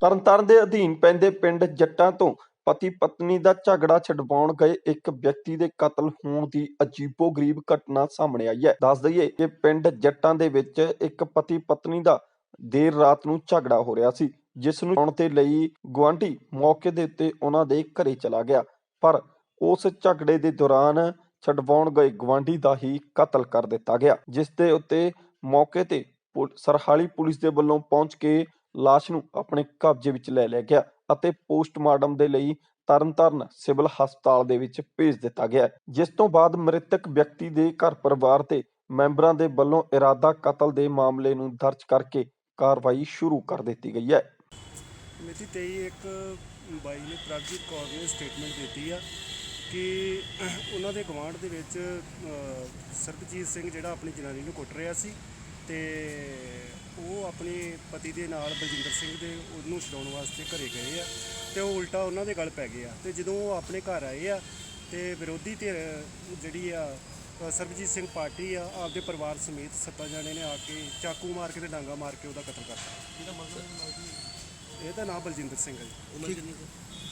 ਤਰਨਤਾਰਨ ਦੇ ਅਧੀਨ ਪੈਂਦੇ ਪਿੰਡ ਜੱਟਾਂ ਤੋਂ ਪਤੀ ਪਤਨੀ ਦਾ ਝਗੜਾ ਛਡਵਾਉਣ ਗਏ ਇੱਕ ਵਿਅਕਤੀ ਦੇ ਕਤਲ ਹੋਣ ਦੀ ਅਜੀਬੋ-ਗਰੀਬ ਘਟਨਾ ਸਾਹਮਣੇ ਆਈ ਹੈ। ਦੱਸ ਦਈਏ ਕਿ ਪਿੰਡ ਜੱਟਾਂ ਦੇ ਵਿੱਚ ਇੱਕ ਪਤੀ ਪਤਨੀ ਦਾ ਦੇਰ ਰਾਤ ਨੂੰ ਝਗੜਾ ਹੋ ਰਿਹਾ ਸੀ। ਜਿਸ ਨੂੰ ਆਉਣ ਤੇ ਲਈ ਗੁਆਂਢੀ ਮੌਕੇ ਦੇ ਉੱਤੇ ਉਹਨਾਂ ਦੇ ਘਰੇ ਚਲਾ ਗਿਆ। ਪਰ ਉਸ ਝਗੜੇ ਦੇ ਦੌਰਾਨ ਛਡਵਾਉਣ ਗਏ ਗੁਆਂਢੀ ਦਾ ਹੀ ਕਤਲ ਕਰ ਦਿੱਤਾ ਗਿਆ, ਜਿਸ ਦੇ ਉੱਤੇ ਮੌਕੇ ਤੇ ਸਰਹਾਲੀ ਪੁਲਿਸ ਦੇ ਵੱਲੋਂ ਪਹੁੰਚ ਕੇ ਲਾਸ਼ ਨੂੰ ਆਪਣੇ ਕਬਜ਼ੇ ਵਿੱਚ ਲੈ ਲਿਆ ਗਿਆ ਅਤੇ ਪੋਸਟਮਾਰਟਮ ਦੇ ਲਈ ਤਰਨਤਾਰਨ ਸਿਵਲ ਹਸਪਤਾਲ ਦੇ ਵਿੱਚ ਭੇਜ ਦਿੱਤਾ ਗਿਆ। ਜਿਸ ਤੋਂ ਬਾਅਦ ਮ੍ਰਿਤਕ ਵਿਅਕਤੀ ਦੇ ਘਰ ਪਰਿਵਾਰ ਤੇ ਮੈਂਬਰਾਂ ਦੇ ਵੱਲੋਂ ਇਰਾਦਾ ਕਤਲ ਦੇ ਮਾਮਲੇ ਨੂੰ ਦਰਜ ਕਰਕੇ ਕਾਰਵਾਈ ਸ਼ੁਰੂ ਕਰ ਦਿੱਤੀ ਗਈ ਹੈ। ਮਿਤੀ 23 ਇੱਕ ਬਾਈ ਨੇ ਪ੍ਰਭਜੀਤ ਕੌਰ ਨੇ ਸਟੇਟਮੈਂਟ ਦਿੱਤੀ ਆ ਕਿ ਉਹਨਾਂ ਦੇ ਗਵਾਂਢ ਦੇ ਵਿੱਚ ਸਰਬਜੀਤ ਸਿੰਘ ਜਿਹੜਾ ਆਪਣੀ ਜਨਾਨੀ ਨੂੰ ਕੁੱਟ ਰਿਹਾ ਸੀ ਤੇ ਉਹ ਆਪਣੇ ਪਤੀ ਦੇ ਨਾਲ ਬਲਜਿੰਦਰ ਸਿੰਘ ਦੇ ਉਹਨੂੰ ਛਡਾਉਣ ਵਾਸਤੇ ਘਰੇ ਗਏ ਆ ਤੇ ਉਹ ਉਲਟਾ ਉਹਨਾਂ ਦੇ ਗਲ ਪੈ ਗਿਆ ਆ। ਤੇ ਜਦੋਂ ਉਹ ਆਪਣੇ ਘਰ ਆਏ ਆ ਤੇ ਵਿਰੋਧੀ ਧਿਰ ਜਿਹੜੀ ਆ ਸਰਬਜੀਤ ਸਿੰਘ ਪਾਰਟੀ ਆ, ਆਪਦੇ ਪਰਿਵਾਰ ਸਮੇਤ ਸੱਤਾਂ ਜਾਣੇ ਨੇ ਆ ਕੇ ਚਾਕੂ ਮਾਰ ਕੇ ਤੇ ਡਾਂਗਾ ਮਾਰ ਕੇ ਉਹਦਾ ਕਤਲ ਕਰਤਾ। ਇਹਦਾ ਨਾਮ ਬਲਜਿੰਦਰ ਸਿੰਘ ਹੈ ਜੀ। ਉਮਰ ਕਿੰਨੀ ਕੁ?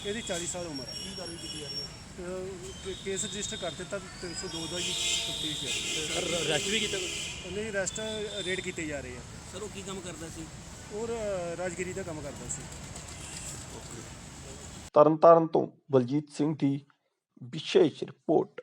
ਇਹਦੀ 40 ਸਾਲ ਉਮਰ ਹੈ। ਕੀ ਕਾਰਵਾਈ ਕੀਤੀ ਜਾ ਰਹੀ ਹੈ? ਅਹ ਕੇਸ ਰਜਿਸਟਰ ਕਰ ਦਿੱਤਾ 302 ਦਾ ਜੀ ਤਫਤੀਸ਼ ਹੈ ਸਰ ਰੈਸਟ ਵੀ ਕੀਤਾ? ਉਹਨੇ ਰੈਸਟ ਰੇਡ ਕੀਤੇ ਜਾ ਰਹੇ ਆ। ਸਰ ਉਹ ਕੀ ਕੰਮ ਕਰਦਾ ਸੀ? ਔਰ ਅਹ, ਰਾਜਗੀਰੀ ਦਾ ਕੰਮ ਕਰਦਾ ਸੀ। ਤਰਨਤਾਰਨ ਤੋਂ ਬਲਜੀਤ ਸਿੰਘ ਦੀ ਵਿਸ਼ੇਸ਼ ਰਿਪੋਰਟ।